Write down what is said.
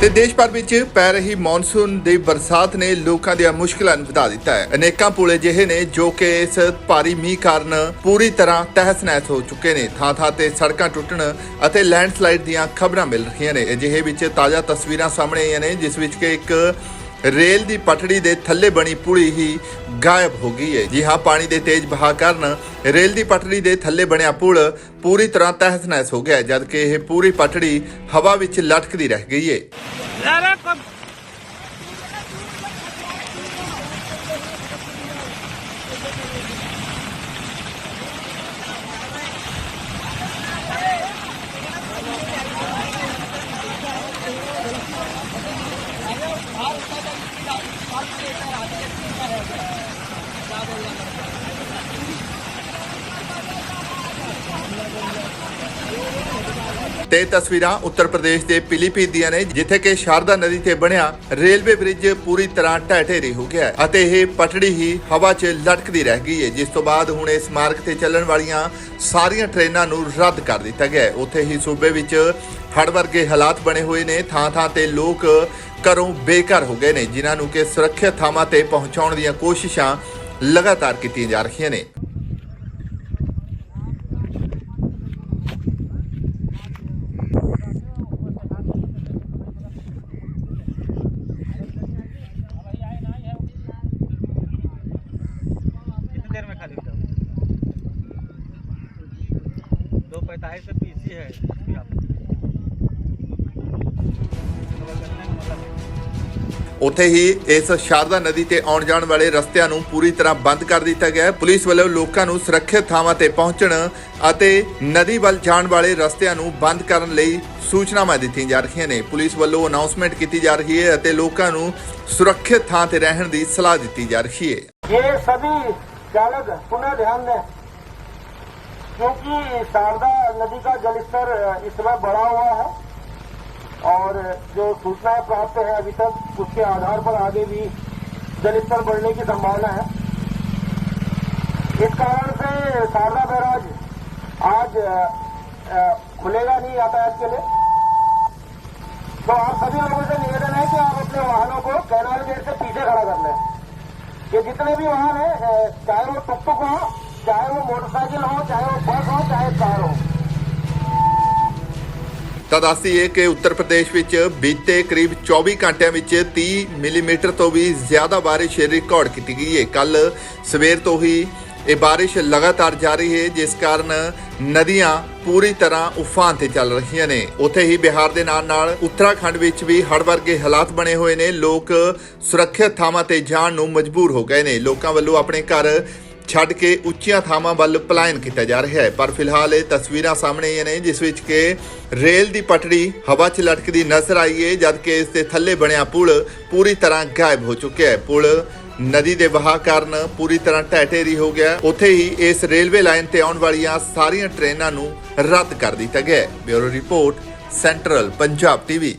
ਤੇ ਦੇਸ਼ ਭਰ ਵਿੱਚ ਪੈ ਰਹੀ ਮੌਨਸੂਨ ਦੀ ਬਰਸਾਤ ਨੇ ਲੋਕਾਂ ਦੀਆਂ ਮੁਸ਼ਕਲਾਂ ਨੂੰ ਵਧਾ ਦਿੱਤਾ ਹੈ। ਅਨੇਕਾਂ ਪੁਲ ਅਜਿਹੇ ਨੇ ਜੋ ਕਿ ਇਸ ਭਾਰੀ ਮੀਂਹ ਕਾਰਨ ਪੂਰੀ ਤਰ੍ਹਾਂ ਤਹਿਸ-ਨਹਿਸ ਹੋ ਚੁੱਕੇ ਨੇ। ਥਾਂ-ਥਾਂ ਤੇ ਸੜਕਾਂ ਟੁੱਟਣ ਅਤੇ ਲੈਂਡਸਲਾਈਡ ਦੀਆਂ ਖਬਰਾਂ ਮਿਲ ਰਹੀਆਂ ਨੇ। ਅਜਿਹੇ ਵਿੱਚ ਤਾਜ਼ਾ ਤਸਵੀਰਾਂ ਸਾਹਮਣੇ ਆਈਆਂ ਨੇ, ਜਿਸ ਵਿੱਚ ਕਿ ਇੱਕ ਰੇਲ ਦੀ ਪਟੜੀ ਦੇ ਥੱਲੇ ਬਣੀ ਪੁਲੀ ਹੀ ਗਾਇਬ ਹੋ ਗਈ ਹੈ ਜੀ ਹਾਂ ਪਾਣੀ ਦੇ ਤੇਜ਼ ਵਹਾਅ ਕਾਰਨ ਰੇਲ ਦੀ ਪਟੜੀ ਦੇ ਥੱਲੇ ਬਣਿਆ ਪੁਲ ਪੂਰੀ ਤਰ੍ਹਾਂ ਤਹਿਸ-ਨਹਿਸ ਹੋ ਗਿਆ ਹੈ, ਜਦ ਕਿ ਇਹ ਪੂਰੀ ਪਟੜੀ ਹਵਾ ਵਿੱਚ ਲਟਕਦੀ ਰਹਿ ਗਈ ਹੈ ਤੇ ਤਸਵੀਰਾਂ ਉੱਤਰ ਪ੍ਰਦੇਸ਼ ਦੇ ਪਿਲੀਭੀਤ ਦੀਆਂ ਨੇ, ਜਿੱਥੇ ਕਿ ਸ਼ਾਰਦਾ ਨਦੀ ਤੇ ਬਣਿਆ ਰੇਲਵੇ ਬ੍ਰਿਜ ਪੂਰੀ ਤਰ੍ਹਾਂ ਢਹਿ ਢੇਰੀ ਹੋ ਗਿਆ ਅਤੇ ਇਹ ਪਟੜੀ ਹੀ ਹਵਾ 'ਚ ਲਟਕਦੀ ਰਹਿ ਗਈ ਹੈ, ਜਿਸ ਤੋਂ ਬਾਅਦ ਹੁਣ ਇਸ ਮਾਰਗ ਤੇ ਚੱਲਣ ਵਾਲੀਆਂ ਸਾਰੀਆਂ ਟ੍ਰੇਨਾਂ ਨੂੰ ਰੱਦ ਕਰ ਦਿੱਤਾ ਗਿਆ ਹੈ। ਉੱਥੇ ਹੀ ਸੂਬੇ ਵਿੱਚ ਹੜ ਵਰਗੇ ਹਾਲਾਤ ਬਣੇ ਹੋਏ ਨੇ, ਥਾਂ-ਥਾਂ ਤੇ ਲੋਕ ਘਰੋਂ ਬੇਘਰ ਹੋ ਗਏ ਨੇ ਜਿਨ੍ਹਾਂ ਨੂੰ ਕਿ ਸੁਰੱਖਿਅਤ ਥਾਵਾਂ ਤੇ ਪਹੁੰਚਾਉਣ ਦੀਆਂ ਕੋਸ਼ਿਸ਼ਾਂ ਲਗਾਤਾਰ ਕੀਤੀਆਂ ਜਾ ਰਹੀਆਂ ਨੇ कितनी देर में खाली हो जाओगे दो पैंतालीस से पीसी है ਉੱਥੇ ਹੀ ਇਸ ਸ਼ਾਰਦਾ ਨਦੀ ਤੇ ਆਉਣ ਜਾਣ ਵਾਲੇ ਰਸਤਿਆਂ ਨੂੰ ਪੂਰੀ ਤਰ੍ਹਾਂ ਬੰਦ ਕਰ ਦਿੱਤਾ ਗਿਆ ਹੈ ਪੁਲਿਸ ਵੱਲੋਂ ਲੋਕਾਂ ਨੂੰ ਸੁਰੱਖਿਅਤ ਥਾਵਾਂ ਤੇ ਪਹੁੰਚਣ ਅਤੇ ਨਦੀ ਵੱਲ ਜਾਣ ਵਾਲੇ ਰਸਤਿਆਂ ਨੂੰ ਬੰਦ ਕਰਨ ਲਈ ਸੂਚਨਾਵਾਂ ਦਿੱਤੀਆਂ ਜਾ ਰਹੀਆਂ ਨੇ ਪੁਲਿਸ ਵੱਲੋਂ ਅਨਾਉਂਸਮੈਂਟ ਕੀਤੀ ਜਾ ਰਹੀ ਹੈ ਅਤੇ ਲੋਕਾਂ ਨੂੰ ਸੁਰੱਖਿਅਤ ਥਾਂ ਤੇ ਰਹਿਣ ਦੀ ਸਲਾਹ ਦਿੱਤੀ ਜਾ ਰਹੀ ਹੈ ये सभी चालक पुनः ध्यान दें क्योंकि शारदा नदी का जलस्तर इस समय बढ़ा हुआ है और जो सूचनाएं प्राप्त है अभी तक उसके आधार पर आगे भी जलस्तर बढ़ने की संभावना है इस कारण से शारदा बैराज आज अ, अ, खुलेगा नहीं यातायात के लिए तो आप सभी लोगों से निवेदन है कि आप अपने वाहनों को कैनाल गेट से पीछे खड़ा कर लें ये जितने भी वाहन है अ, चाहे वो टुक टुक हो चाहे वो मोटरसाइकिल हो चाहे वो बस हो चाहे कार हो ਤਾਂ ਦੱਸਦੀਏ ਕਿ ਉੱਤਰ ਪ੍ਰਦੇਸ਼ ਵਿੱਚ ਬੀਤੇ ਕਰੀਬ 24 ਘੰਟਿਆਂ ਵਿੱਚ 30 ਮਿਲੀਮੀਟਰ ਤੋਂ ਵੀ ਜ਼ਿਆਦਾ ਬਾਰਿਸ਼ ਰਿਕਾਰਡ ਕੀਤੀ ਗਈ ਹੈ ਕੱਲ ਸਵੇਰ ਤੋਂ ਹੀ ਇਹ ਬਾਰਿਸ਼ ਲਗਾਤਾਰ ਜਾਰੀ ਹੈ ਜਿਸ ਕਾਰਨ ਨਦੀਆਂ ਪੂਰੀ ਤਰ੍ਹਾਂ ਉਫਾਨ ਤੇ ਚੱਲ ਰਹੀਆਂ ਨੇ। ਉੱਥੇ ਹੀ ਬਿਹਾਰ ਦੇ ਨਾਲ ਨਾਲ ਉੱਤਰਾਖੰਡ ਵਿੱਚ ਵੀ ਹੜ੍ਹ ਵਰਗੇ ਹਾਲਾਤ ਬਣੇ ਹੋਏ ਨੇ। ਲੋਕ ਸੁਰੱਖਿਅਤ ਥਾਵਾਂ ਤੇ ਜਾਣ ਨੂੰ ਮਜਬੂਰ ਹੋ ਗਏ ਨੇ। ਲੋਕਾਂ ਵੱਲੋਂ ਆਪਣੇ ਘਰ ਛੱਡ ਕੇ ਉੱਚੀਆਂ ਥਾਵਾਂ ਵੱਲ ਪਲਾਇਨ ਕੀਤਾ ਜਾ ਰਿਹਾ ਹੈ। ਪਰ ਫਿਲਹਾਲ ਇਹ ਤਸਵੀਰਾਂ ਸਾਹਮਣੇ ਆਈਆਂ ਨੇ, ਜਿਸ ਵਿੱਚ ਕਿ ਰੇਲ ਦੀ ਪਟੜੀ ਹਵਾ 'ਚ ਲਟਕਦੀ ਨਜ਼ਰ ਆਈ ਹੈ ਜਦਕਿ ਇਸ ਦੇ ਥੱਲੇ ਬਣਿਆ ਪੁਲ ਪੂਰੀ ਤਰ੍ਹਾਂ ਗਾਇਬ ਹੋ ਚੁੱਕਿਆ ਹੈ। ਪੁਲ ਨਦੀ ਦੇ ਵਹਾਅ ਕਾਰਨ ਪੂਰੀ ਤਰ੍ਹਾਂ ਢਹਿ ਢੇਰੀ ਹੋ ਗਿਆ ਉੱਥੇ ਹੀ ਇਸ ਰੇਲਵੇ ਲਾਈਨ ਤੇ ਆਉਣ ਵਾਲੀਆਂ ਸਾਰੀਆਂ ਟ੍ਰੇਨਾਂ ਨੂੰ ਰੱਦ ਕਰ ਦਿੱਤਾ ਗਿਆ bureau report, central Punjab TV.